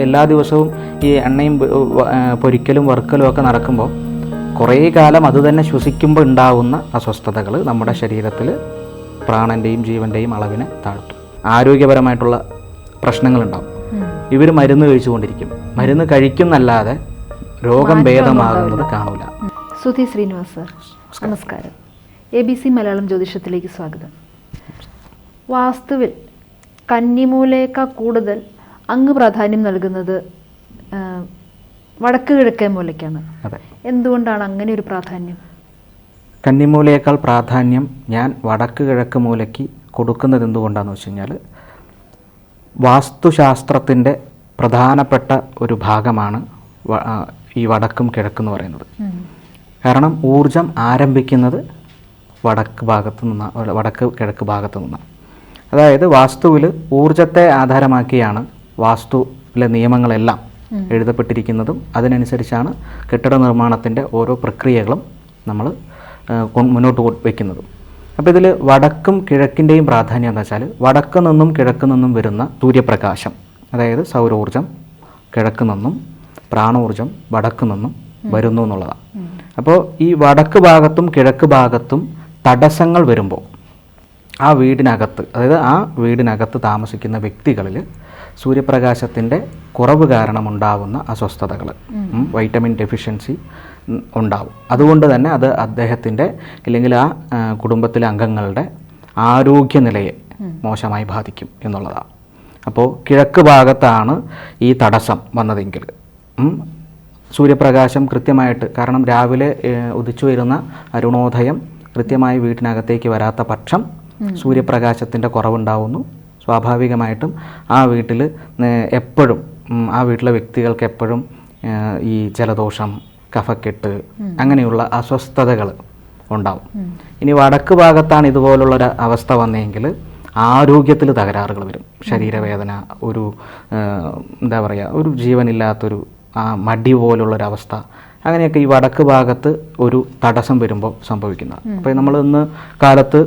എല്ലാ ദിവസവും ഈ എണ്ണയും പൊരിക്കലും വറുക്കലും ഒക്കെ നടക്കുമ്പോൾ കുറേ കാലം അത് തന്നെ ശ്വസിക്കുമ്പോൾ ഉണ്ടാവുന്ന അസ്വസ്ഥതകൾ നമ്മുടെ ശരീരത്തിൽ പ്രാണന്റെയും ജീവന്റെയും അളവിനെ താഴ്ത്തും. ആരോഗ്യപരമായിട്ടുള്ള പ്രശ്നങ്ങളുണ്ടാവും. ഇവർ മരുന്ന് കഴിച്ചുകൊണ്ടിരിക്കും. മരുന്ന് കഴിക്കുന്നല്ലാതെ രോഗം ഭേദമാകുന്നത് കാണൂല. സുധി ശ്രീനിവാസ് സാർ നമസ്കാരം. എ ബി സി മലയാളം ജ്യോതിഷത്തിലേക്ക് സ്വാഗതം. വാസ്തുവിൽ കന്നിമൂലയേക്കാൾ കൂടുതൽ അങ്ങ് പ്രാധാന്യം നൽകുന്നത് വടക്ക് കിഴക്കേ മൂലയ്ക്കാണ്. എന്തുകൊണ്ടാണ് അങ്ങനെ ഒരു പ്രാധാന്യം? കന്നിമൂലയേക്കാൾ പ്രാധാന്യം ഞാൻ വടക്ക് കിഴക്ക് മൂലയ്ക്ക് കൊടുക്കുന്നത് എന്തുകൊണ്ടാണെന്ന് വെച്ച് കഴിഞ്ഞാൽ വാസ്തുശാസ്ത്രത്തിന്റെ പ്രധാനപ്പെട്ട ഒരു ഭാഗമാണ് ഈ വടക്കും കിഴക്കും എന്ന് പറയുന്നത് കാരണം ഊർജം ആരംഭിക്കുന്നത് വടക്ക് ഭാഗത്തു നിന്നാണ് വടക്ക് കിഴക്ക് ഭാഗത്തു നിന്നാണ്. അതായത് വാസ്തുവിൽ ഊർജത്തെ ആധാരമാക്കിയാണ് വാസ്തുവിലെ നിയമങ്ങളെല്ലാം എഴുതപ്പെട്ടിരിക്കുന്നതും അതിനനുസരിച്ചാണ് കെട്ടിട നിർമ്മാണത്തിന്റെ ഓരോ പ്രക്രിയകളും നമ്മൾ മുന്നോട്ട് വയ്ക്കുന്നതും അപ്പോൾ ഇതിൽ വടക്കും കിഴക്കിന്റെയും പ്രാധാന്യം എന്താ വെച്ചാൽ വടക്ക് നിന്നും കിഴക്ക് നിന്നും വരുന്ന സൂര്യപ്രകാശം അതായത് സൗരോർജം കിഴക്ക് നിന്നും പ്രാണോർജം വടക്ക് നിന്നും വരുന്നു എന്നുള്ളതാണ്. അപ്പോൾ ഈ വടക്ക് ഭാഗത്തും കിഴക്ക് ഭാഗത്തും തടസ്സങ്ങൾ വരുമ്പോൾ ആ വീടിനകത്ത് അതായത് ആ വീടിനകത്ത് താമസിക്കുന്ന വ്യക്തികളിൽ സൂര്യപ്രകാശത്തിന്റെ കുറവ് കാരണം ഉണ്ടാകുന്ന അസ്വസ്ഥതകൾ വൈറ്റമിൻ ഡെഫിഷ്യൻസി ഉണ്ടാവും. അതുകൊണ്ട് തന്നെ അത് അദ്ദേഹത്തിന്റെ അല്ലെങ്കിൽ ആ ആ, കുടുംബത്തിലെ അംഗങ്ങളുടെ ആരോഗ്യനിലയെ മോശമായി ബാധിക്കും എന്നുള്ളതാണ്. അപ്പോൾ കിഴക്ക് ഭാഗത്താണ് ഈ തടസ്സം വന്നതെങ്കിൽ സൂര്യപ്രകാശം കൃത്യമായിട്ട് കാരണം രാവിലെ ഉദിച്ചു വരുന്ന അരുണോദയം കൃത്യമായി വീട്ടിനകത്തേക്ക് വരാത്ത പക്ഷം സൂര്യപ്രകാശത്തിന്റെ കുറവുണ്ടാവുന്നു. സ്വാഭാവികമായിട്ടും ആ വീട്ടിൽ എപ്പോഴും ആ വീട്ടിലെ വ്യക്തികൾക്ക് എപ്പോഴും ഈ ജലദോഷം കഫക്കെട്ട് അങ്ങനെയുള്ള അസ്വസ്ഥതകൾ ഉണ്ടാവും. ഇനി വടക്ക് ഭാഗത്താണ് ഇതുപോലുള്ള ഒരു അവസ്ഥ വന്നെങ്കിൽ ആരോഗ്യത്തിൽ തകരാറുകൾ വരും. ശരീരവേദന ഒരു എന്താ പറയുക ഒരു ജീവനില്ലാത്തൊരു ആ മടി പോലുള്ളൊരവസ്ഥ. അങ്ങനെയൊക്കെ ഈ വടക്ക് ഭാഗത്ത് ഒരു തടസ്സം വരുമ്പോൾ സംഭവിക്കുന്നത് അപ്പോൾ നമ്മൾ ഇന്ന് കാലത്ത്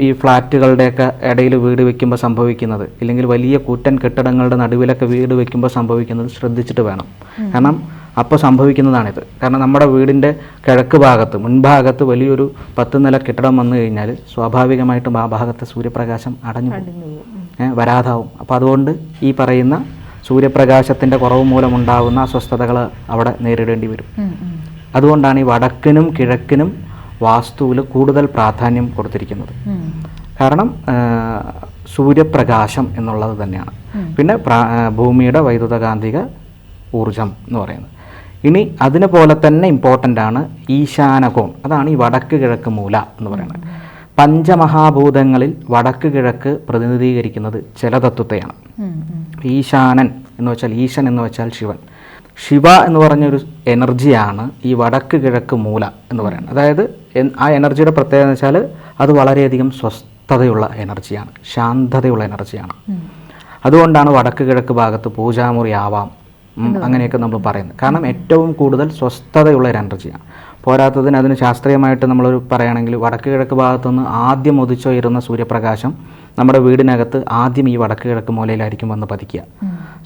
ഈ ഫ്ലാറ്റുകളുടെയൊക്കെ ഇടയിൽ വീട് വെക്കുമ്പോൾ സംഭവിക്കുന്നത്. ഇല്ലെങ്കിൽ വലിയ കൂറ്റൻ കെട്ടിടങ്ങളുടെ നടുവിലൊക്കെ വീട് വെക്കുമ്പോൾ സംഭവിക്കുന്നത് ശ്രദ്ധിച്ചിട്ട് വേണം. കാരണം അപ്പോൾ സംഭവിക്കുന്നതാണിത്. കാരണം നമ്മുടെ വീടിന്റെ കിഴക്ക് ഭാഗത്ത് മുൻഭാഗത്ത് വലിയൊരു പത്ത് നില കെട്ടിടം വന്നു കഴിഞ്ഞാൽ സ്വാഭാവികമായിട്ടും ആ ഭാഗത്തെ സൂര്യപ്രകാശം അടഞ്ഞു. വരാതാവും. അപ്പോൾ അതുകൊണ്ട് ഈ പറയുന്ന സൂര്യപ്രകാശത്തിന്റെ കുറവ് മൂലമുണ്ടാകുന്ന അസ്വസ്ഥതകൾ അവിടെ നേരിടേണ്ടി വരും. അതുകൊണ്ടാണ് ഈ വടക്കിനും കിഴക്കിനും വാസ്തുവിൽ കൂടുതൽ പ്രാധാന്യം കൊടുത്തിരിക്കുന്നത്. കാരണം സൂര്യപ്രകാശം എന്നുള്ളത് തന്നെയാണ്. പിന്നെ ഭൂമിയുടെ വൈദ്യുതകാന്തിക ഊർജം എന്ന് പറയുന്നത്. ഇനി അതിനെ പോലെ തന്നെ ഇമ്പോർട്ടന്റ് ആണ് ഈശാനകോൺ. അതാണ് ഈ വടക്ക് കിഴക്ക് മൂല എന്ന് പറയുന്നത്. പഞ്ചമഹാഭൂതങ്ങളിൽ വടക്ക് കിഴക്ക് പ്രതിനിധീകരിക്കുന്നത് ജലതത്വത്തെയാണ്. ഈശാനൻ എന്ന് വെച്ചാൽ ഈശൻ എന്ന് വെച്ചാൽ ശിവൻ. ശിവ എന്ന് പറഞ്ഞൊരു എനർജിയാണ് ഈ വടക്ക് കിഴക്ക് മൂല എന്ന് പറയുന്നത്. അതായത് ആ എനർജിയുടെ പ്രത്യേകത എന്ന് വെച്ചാൽ അത് വളരെയധികം സ്വസ്ഥതയുള്ള എനർജിയാണ് ശാന്തതയുള്ള എനർജിയാണ്. അതുകൊണ്ടാണ് വടക്ക് കിഴക്ക് ഭാഗത്ത് പൂജാമുറി ആവാം അങ്ങനെയൊക്കെ നമ്മൾ പറയുന്നത്. കാരണം ഏറ്റവും കൂടുതൽ സ്വസ്ഥതയുള്ള ഒരു എനർജിയാണ്. പോരാത്തതിന് അതിന് ശാസ്ത്രീയമായിട്ട് നമ്മളൊരു പറയുകയാണെങ്കിൽ വടക്ക് കിഴക്ക് ഭാഗത്തുനിന്ന് ആദ്യം ഉദിച്ചുയരുന്ന സൂര്യപ്രകാശം നമ്മുടെ വീടിനകത്ത് ആദ്യം ഈ വടക്ക് കിഴക്ക് മൂലയിലായിരിക്കും വന്ന് പതിക്കുക.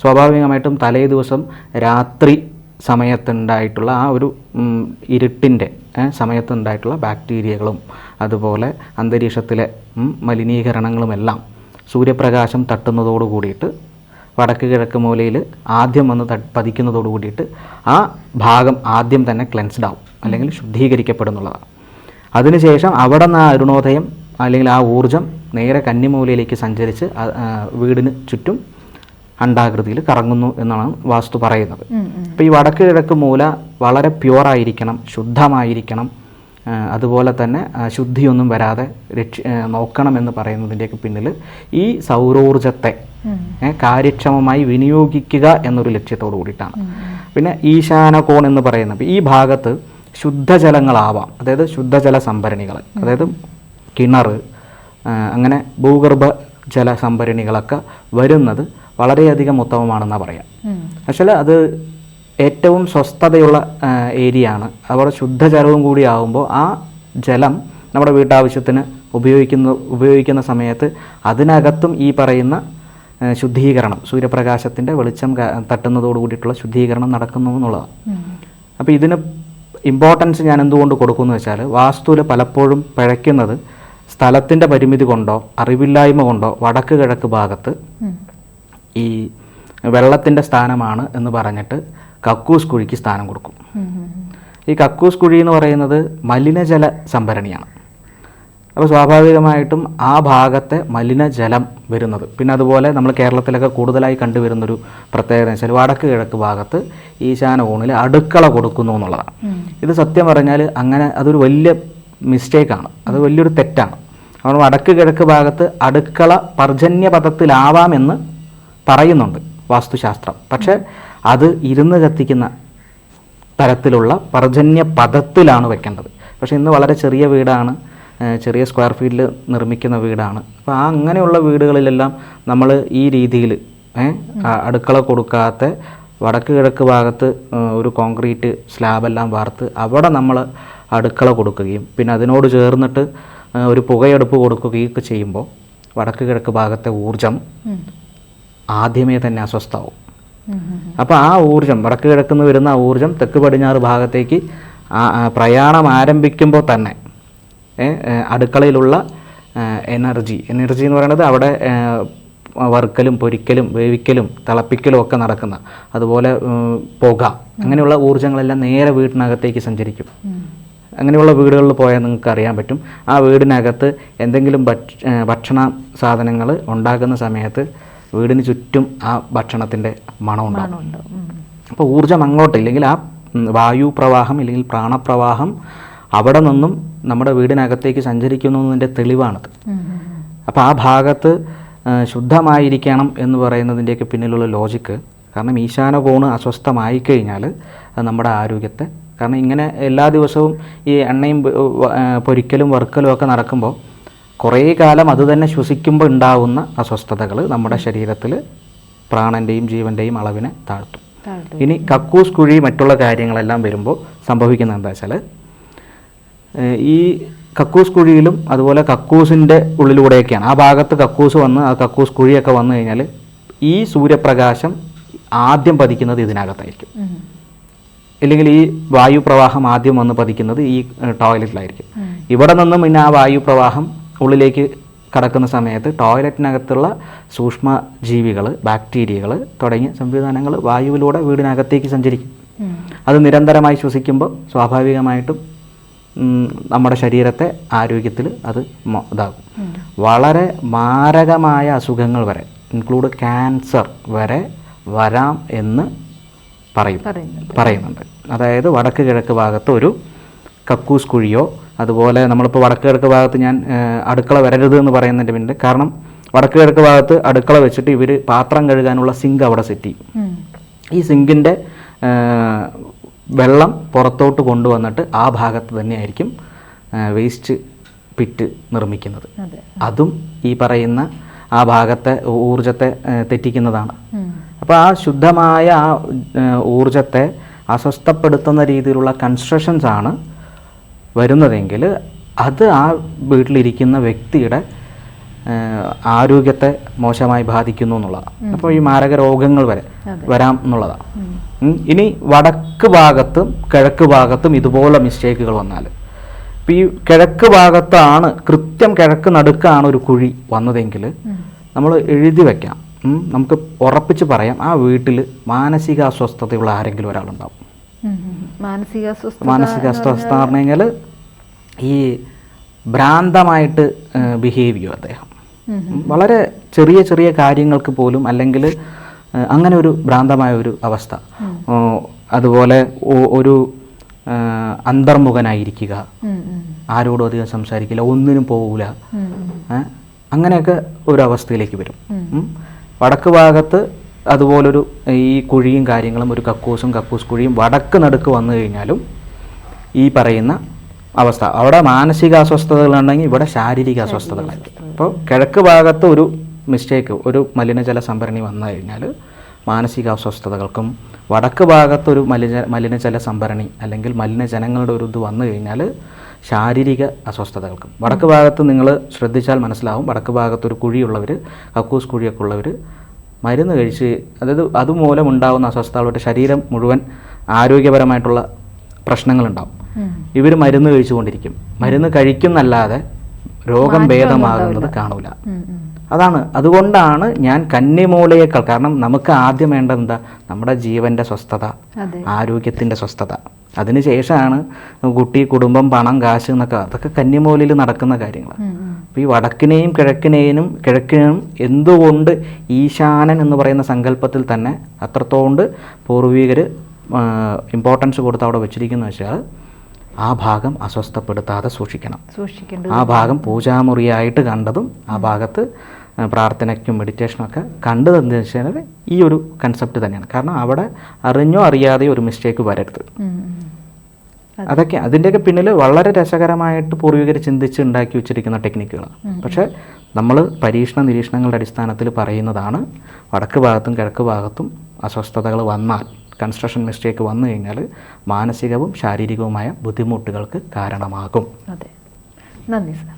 സ്വാഭാവികമായിട്ടും തലേ ദിവസം രാത്രി സമയത്തുണ്ടായിട്ടുള്ള ആ ഒരു ഇരുട്ടിന്റെ സമയത്തുണ്ടായിട്ടുള്ള ബാക്ടീരിയകളും അതുപോലെ അന്തരീക്ഷത്തിലെ മലിനീകരണങ്ങളുമെല്ലാം സൂര്യപ്രകാശം തട്ടുന്നതോട് കൂടിയിട്ട് വടക്ക് കിഴക്ക് മൂലയിൽ ആദ്യം വന്ന് ത പതിക്കുന്നതോട് കൂടിയിട്ട് ആ ഭാഗം ആദ്യം തന്നെ ക്ലെൻസ്ഡ് ആവും അല്ലെങ്കിൽ ശുദ്ധീകരിക്കപ്പെടുന്നുള്ളതാണ് അതിനുശേഷം അവിടെ നിന്ന് ആ അരുണോദയം അല്ലെങ്കിൽ ആ ഊർജം നേരെ കന്നിമൂലയിലേക്ക് സഞ്ചരിച്ച് വീടിന് ചുറ്റും അണ്ടാകൃതിയിൽ കറങ്ങുന്നു എന്നാണ് വാസ്തു പറയുന്നത്. അപ്പോൾ ഈ വടക്ക് കിഴക്ക് മൂല വളരെ പ്യുവറായിരിക്കണം ശുദ്ധമായിരിക്കണം. അതുപോലെ തന്നെ ശുദ്ധിയൊന്നും വരാതെ രക്ഷ ആ, നോക്കണം എന്ന് പറയുന്നതിന്റെയൊക്കെ പിന്നിൽ ഈ സൗരോർജത്തെ കാര്യക്ഷമമായി വിനിയോഗിക്കുക എന്നൊരു ലക്ഷ്യത്തോടു കൂടിയിട്ടാണ്. പിന്നെ ഈശാന കോൺ എന്ന് പറയുന്നത് ഈ ഭാഗത്ത് ശുദ്ധജലങ്ങളാവാം. അതായത് ശുദ്ധജല സംഭരണികൾ അതായത് കിണർ അങ്ങനെ ഭൂഗർഭ ജല സംഭരണികളൊക്കെ വരുന്നത് വളരെയധികം ഉത്തമമാണെന്നാണ് പറയാം. പക്ഷേ അത് ഏറ്റവും സ്വസ്ഥതയുള്ള ഏരിയ ആണ് അവിടെ ശുദ്ധജലവും കൂടി ആകുമ്പോൾ ആ ജലം നമ്മുടെ വീട്ടാവശ്യത്തിന് ഉപയോഗിക്കുന്ന ഉപയോഗിക്കുന്ന സമയത്ത് അതിനകത്തും ഈ പറയുന്ന ശുദ്ധീകരണം സൂര്യപ്രകാശത്തിന്റെ വെളിച്ചം തട്ടുന്നതോട് കൂടിയിട്ടുള്ള ശുദ്ധീകരണം നടക്കുന്നു എന്നുള്ളതാണ്. അപ്പോൾ ഇതിന് ഇമ്പോർട്ടൻസ് ഞാൻ എന്തുകൊണ്ട് കൊടുക്കുന്നു വെച്ചാൽ വാസ്തുവിൽ പലപ്പോഴും പിഴയ്ക്കുന്നത് സ്ഥലത്തിന്റെ പരിമിതി കൊണ്ടോ അറിവില്ലായ്മ കൊണ്ടോ വടക്ക് കിഴക്ക് ഭാഗത്ത് ഈ വെള്ളത്തിന്റെ സ്ഥാനമാണ് എന്ന് പറഞ്ഞിട്ട് കക്കൂസ് കുഴിക്ക് സ്ഥാനം കൊടുക്കും. ഈ കക്കൂസ് കുഴി എന്ന് പറയുന്നത് മലിനജല സംഭരണിയാണ്. അപ്പോൾ സ്വാഭാവികമായിട്ടും ആ ഭാഗത്തെ മലിനജലം വരുന്നത്. പിന്നെ അതുപോലെ നമ്മൾ കേരളത്തിലൊക്കെ കൂടുതലായി കണ്ടുവരുന്നൊരു പ്രത്യേകത എന്ന് വെച്ചാൽ വടക്ക് കിഴക്ക് ഭാഗത്ത് ഈശാന ഊണിൽ അടുക്കള കൊടുക്കുന്നു എന്നുള്ളതാണ്. ഇത് സത്യം പറഞ്ഞാൽ അങ്ങനെ അതൊരു വലിയ മിസ്റ്റേക്കാണ് അത് വലിയൊരു തെറ്റാണ്. അതുകൊണ്ട് വടക്ക് കിഴക്ക് ഭാഗത്ത് അടുക്കള പർജന്യ പദത്തിലാവാമെന്ന് പറയുന്നുണ്ട് വാസ്തുശാസ്ത്രം. പക്ഷേ അത് ഇരുന്ന് കത്തിക്കുന്ന തരത്തിലുള്ള പർജന്യ പദത്തിലാണ് വെക്കേണ്ടത്. പക്ഷേ ഇന്ന് വളരെ ചെറിയ വീടാണ് ചെറിയ സ്ക്വയർ ഫീറ്റിൽ നിർമ്മിക്കുന്ന വീടാണ്. അപ്പോൾ ആ അങ്ങനെയുള്ള വീടുകളിലെല്ലാം നമ്മൾ ഈ രീതിയിൽ അടുക്കള കൊടുക്കാത്ത വടക്ക് കിഴക്ക് ഭാഗത്ത് ഒരു കോൺക്രീറ്റ് സ്ലാബെല്ലാം വാർത്ത് അവിടെ നമ്മൾ അടുക്കള കൊടുക്കുകയും പിന്നെ അതിനോട് ചേർന്നിട്ട് ഒരു പുകയെടുപ്പ് കൊടുക്കുകയും ഒക്കെ ചെയ്യുമ്പോൾ വടക്ക് കിഴക്ക് ഭാഗത്തെ ഊർജം ആദ്യമേ തന്നെ. ഉം. അപ്പോൾ ആ ഊർജം വടക്ക് കിഴക്കുന്ന് വരുന്ന ആ ഊർജം തെക്ക് പടിഞ്ഞാറ് ഭാഗത്തേക്ക് പ്രയാണം ആരംഭിക്കുമ്പോൾ തന്നെ അടുക്കളയിലുള്ള എനർജി എനർജി എന്ന് പറയുന്നത് അവിടെ വർക്കലും വറുക്കലും പൊരിക്കലും വേവിക്കലും തിളപ്പിക്കലും ഒക്കെ നടക്കുന്ന അതുപോലെ പുക അങ്ങനെയുള്ള ഊർജങ്ങളെല്ലാം നേരെ വീട്ടിനകത്തേക്ക് സഞ്ചരിക്കും. അങ്ങനെയുള്ള വീടുകളിൽ പോയാൽ നിങ്ങൾക്ക് അറിയാൻ പറ്റും. ആ വീടിനകത്ത് എന്തെങ്കിലും ഭക്ഷണ സാധനങ്ങൾ ഉണ്ടാക്കുന്ന സമയത്ത് വീടിന് ചുറ്റും ആ ഭക്ഷണത്തിന്റെ മണം ഉണ്ടാകും അപ്പോൾ ഊർജം അങ്ങോട്ട് ഇല്ലെങ്കിൽ ആ വായു പ്രവാഹം ഇല്ലെങ്കിൽ പ്രാണപ്രവാഹം അവിടെ നിന്നും നമ്മുടെ വീടിനകത്തേക്ക് സഞ്ചരിക്കുന്നു എന്നതിന്റെ തെളിവാണത്. അപ്പോൾ ആ ഭാഗത്ത് ശുദ്ധമായിരിക്കണം എന്ന് പറയുന്നതിന്റെയൊക്കെ പിന്നിലുള്ള ലോജിക്ക് കാരണം ഈശാന കോണ് അസ്വസ്ഥമായി കഴിഞ്ഞാൽ അത് നമ്മുടെ ആരോഗ്യത്തെ കാരണം ഇങ്ങനെ എല്ലാ ദിവസവും ഈ എണ്ണയും പൊരിക്കലും വറുക്കലും ഒക്കെ നടക്കുമ്പോൾ കുറേ കാലം അത് തന്നെ ശ്വസിക്കുമ്പോൾ ഉണ്ടാവുന്ന അസ്വസ്ഥതകൾ നമ്മുടെ ശരീരത്തിൽ പ്രാണന്റെയും ജീവന്റെയും അളവിനെ താഴ്ത്തും. ഇനി കക്കൂസ് കുഴി മറ്റുള്ള കാര്യങ്ങളെല്ലാം വരുമ്പോൾ സംഭവിക്കുന്നത് എന്താ വെച്ചാൽ ഈ കക്കൂസ് കുഴിയിലും അതുപോലെ കക്കൂസിന്റെ ഉള്ളിലൂടെയൊക്കെയാണ്. ആ ഭാഗത്ത് കക്കൂസ് വന്ന് ആ കക്കൂസ് കുഴിയൊക്കെ വന്നു കഴിഞ്ഞാൽ ഈ സൂര്യപ്രകാശം ആദ്യം പതിക്കുന്നത് ഇതിനകത്തായിരിക്കും. ഇല്ലെങ്കിൽ ഈ വായു പ്രവാഹം ആദ്യം വന്ന് പതിക്കുന്നത് ഈ ടോയ്ലറ്റിലായിരിക്കും. ഇവിടെ നിന്നും പിന്നെ ആ വായു പ്രവാഹം ഉള്ളിലേക്ക് കടക്കുന്ന സമയത്ത് ടോയ്ലറ്റിനകത്തുള്ള സൂക്ഷ്മ ജീവികൾ ബാക്ടീരിയകൾ തുടങ്ങിയ സംവിധാനങ്ങൾ വായുവിലൂടെ വീടിനകത്തേക്ക് സഞ്ചരിക്കും. അത് നിരന്തരമായി ശ്വസിക്കുമ്പോൾ സ്വാഭാവികമായിട്ടും നമ്മുടെ ശരീരത്തെ ആരോഗ്യത്തിൽ അത് ഇതാകും. വളരെ മാരകമായ അസുഖങ്ങൾ വരെ ഇൻക്ലൂഡ് ക്യാൻസർ വരെ വരാം എന്ന് പറയും. പറയുന്നുണ്ട്. അതായത് വടക്ക് കിഴക്ക് ഭാഗത്ത് ഒരു കക്കൂസ് കുഴിയോ അതുപോലെ നമ്മളിപ്പോൾ വടക്ക് കിഴക്ക് ഭാഗത്ത് ഞാൻ അടുക്കള വരരുത് എന്ന് പറയുന്നതിന്റെ പിന്നിൽ കാരണം വടക്ക് കിഴക്ക് ഭാഗത്ത് അടുക്കള വെച്ചിട്ട് ഇവർ പാത്രം കഴുകാനുള്ള സിങ്ക് അവിടെ സെറ്റ് ചെയ്യും. ഈ സിങ്കിന്റെ വെള്ളം പുറത്തോട്ട് കൊണ്ടുവന്നിട്ട് ആ ഭാഗത്ത് തന്നെയായിരിക്കും വേസ്റ്റ് പിറ്റ് നിർമ്മിക്കുന്നത്. അതെ. ഈ പറയുന്ന ആ ഭാഗത്തെ ഊർജത്തെ തെറ്റിക്കുന്നതാണ്. അപ്പോൾ ആ ശുദ്ധമായ ആ ഊർജത്തെ അസ്വസ്ഥപ്പെടുത്തുന്ന രീതിയിലുള്ള കൺസ്ട്രക്ഷൻസ് ആണ് വരുന്നതെങ്കിൽ അത് ആ വീട്ടിലിരിക്കുന്ന വ്യക്തിയുടെ ആരോഗ്യത്തെ മോശമായി ബാധിക്കുന്നു എന്നുള്ളതാണ്. അപ്പോൾ ഈ മാരക രോഗങ്ങൾ വരെ വരാം എന്നുള്ളതാണ്. ഇനി വടക്ക് ഭാഗത്തും കിഴക്ക് ഭാഗത്തും ഇതുപോലെ മിസ്റ്റേക്കുകൾ വന്നാൽ. ഇപ്പം ഈ കിഴക്ക് ഭാഗത്താണ് കൃത്യം കിഴക്ക് നടുക്കാണ് ഒരു കുഴി വന്നതെങ്കിൽ നമ്മൾ എഴുതി വെക്കാം. ഉം. നമുക്ക് ഉറപ്പിച്ച് പറയാം ആ വീട്ടിൽ മാനസിക അസ്വസ്ഥതയുള്ള ആരെങ്കിലും ഒരാളുണ്ടാവും. മാനസിക അസ്വസ്ഥത മാനസിക എന്ന് അസ്വസ്ഥത എന്ന് പറഞ്ഞു കഴിഞ്ഞാൽ ഈ ഭ്രാന്തമായിട്ട് ബിഹേവ് ചെയ്യും അദ്ദേഹം. വളരെ ചെറിയ ചെറിയ കാര്യങ്ങൾക്ക് പോലും അല്ലെങ്കിൽ അങ്ങനെ ഒരു ഭ്രാന്തമായ ഒരു അവസ്ഥ അതുപോലെ ഒരു അന്തർമുഖനായിരിക്കുക. ആരോടും അധികം സംസാരിക്കില്ല ഒന്നിനും പോകില്ല? അങ്ങനെയൊക്കെ ഒരു അവസ്ഥയിലേക്ക് വരും. വടക്ക് ഭാഗത്ത് അതുപോലൊരു ഈ കുഴിയും കാര്യങ്ങളും ഒരു കക്കൂസും കക്കൂസ് കുഴിയും വടക്ക് നടുക്ക് വന്നു കഴിഞ്ഞാലും ഈ പറയുന്ന അവസ്ഥ. അവിടെ മാനസിക അസ്വസ്ഥതകളുണ്ടെങ്കിൽ ഇവിടെ ശാരീരിക അസ്വസ്ഥതകളായിരിക്കും അപ്പോൾ കിഴക്ക് ഭാഗത്ത് ഒരു മിസ്റ്റേക്ക് ഒരു മലിനജല സംഭരണി വന്നു കഴിഞ്ഞാൽ മാനസിക അസ്വസ്ഥതകൾക്കും വടക്ക് ഭാഗത്ത് ഒരു മലിന മലിനജല സംഭരണി അല്ലെങ്കിൽ മലിനജനങ്ങളുടെ ഒരു ഇത് വന്നു കഴിഞ്ഞാൽ ശാരീരിക അസ്വസ്ഥതകൾക്കും. വടക്ക് ഭാഗത്ത് നിങ്ങൾ ശ്രദ്ധിച്ചാൽ മനസ്സിലാവും. വടക്ക് ഭാഗത്ത് ഒരു കുഴിയുള്ളവർ കക്കൂസ് കുഴിയൊക്കെ ഉള്ളവർ മരുന്ന് കഴിച്ച് അതായത് അതുമൂലം ഉണ്ടാകുന്ന അസ്വസ്ഥതകളുടെ ശരീരം മുഴുവൻ ആരോഗ്യപരമായിട്ടുള്ള പ്രശ്നങ്ങളുണ്ടാവും. ഇവർ മരുന്ന് കഴിച്ചുകൊണ്ടിരിക്കും. മരുന്ന് കഴിക്കുന്നല്ലാതെ രോഗം ഭേദമാകുന്നത് കാണൂല. അതാണ്. അതുകൊണ്ടാണ് ഞാൻ കന്നിമൂലയേക്കാൾ കാരണം നമുക്ക് ആദ്യം വേണ്ടത് എന്താ? നമ്മുടെ ജീവന്റെ സ്വസ്ഥത ആരോഗ്യത്തിന്റെ ആരോഗ്യത്തിന്റെ സ്വസ്ഥത അതിനുശേഷമാണ് കുട്ടി കുടുംബം പണം കാശ് എന്നൊക്കെ അതൊക്കെ കന്നിമൂലയിൽ നടക്കുന്ന കാര്യങ്ങളാണ്. അപ്പോൾ ഈ വടക്കിനെയും കിഴക്കിനെയും കിഴക്കിനും എന്തുകൊണ്ട് ഈശാനൻ എന്ന് പറയുന്ന സങ്കല്പത്തിൽ തന്നെ അത്രത്തോണ്ട് പൂർവികർ ഇമ്പോർട്ടൻസ് കൊടുത്ത് അവിടെ വെച്ചിരിക്കുന്നു വെച്ചാൽ ആ ഭാഗം അസ്വസ്ഥപ്പെടുത്താതെ സൂക്ഷിക്കണം. സൂക്ഷിക്കണം ആ ഭാഗം പൂജാമുറിയായിട്ട് കണ്ടതും ആ ഭാഗത്ത് പ്രാർത്ഥനയ്ക്കും മെഡിറ്റേഷനും ഒക്കെ കണ്ടത് എന്താണെന്ന് വെച്ചാൽ ഈ ഒരു കൺസെപ്റ്റ് തന്നെയാണ്. കാരണം അവിടെ അറിഞ്ഞോ അറിയാതെയോ ഒരു മിസ്റ്റേക്ക് വരരുത്. അതൊക്കെ അതിന്റെയൊക്കെ പിന്നിൽ വളരെ രസകരമായിട്ട് പൂർവികർ ചിന്തിച്ച് ഉണ്ടാക്കി വെച്ചിരിക്കുന്ന ടെക്നിക്കുകളാണ് പക്ഷേ നമ്മൾ പരീക്ഷണ നിരീക്ഷണങ്ങളുടെ അടിസ്ഥാനത്തിൽ പറയുന്നതാണ് വടക്ക് ഭാഗത്തും കിഴക്ക് ഭാഗത്തും അസ്വസ്ഥതകൾ വന്നാൽ കൺസ്ട്രക്ഷൻ മിസ്റ്റേക്ക് വന്നു കഴിഞ്ഞാൽ മാനസികവും ശാരീരികവുമായ ബുദ്ധിമുട്ടുകൾക്ക് കാരണമാകും. അതെ. നന്ദി സാർ.